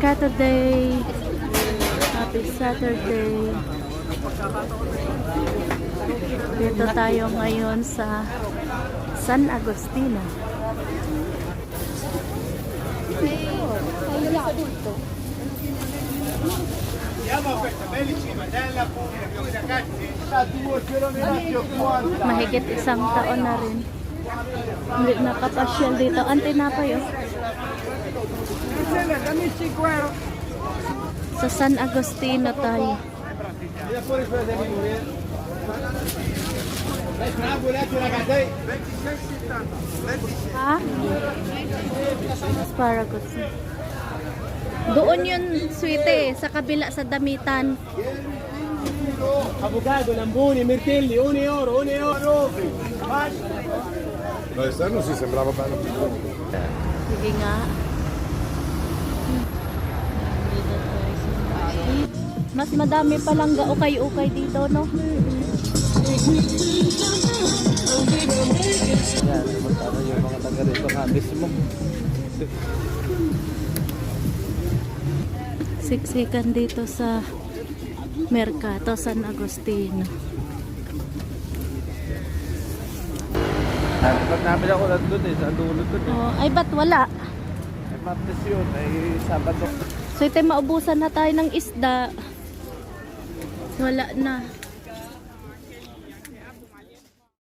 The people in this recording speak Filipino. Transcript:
Mercato Day. Happy Saturday. Dito tayo ngayon sa San Agustina. Mahigit isang taon na rin. Hindi nakapasyal dito. Ang tinapay oh. Sa San Agustina tayo. Ha? Asparagus. Doon yun, sweete, sa kabila sa damitan. Avocado, lambuni, mirtilli, 1 euro, 1 euro. No, esterno sì, sembrava bello. Sige nga. Mas madami palang ukay-ukay dito, no? Yan, magkano yung mga taga rito nga mismo. Siksikan dito sa Mercato San Agustino. Pag namin ako nandun eh, sa dulo dun eh. Oh, ay, ba't wala? Ay, Martes yun, ay Sabado. So, ito maubusan na tayo ng isda. Wala na.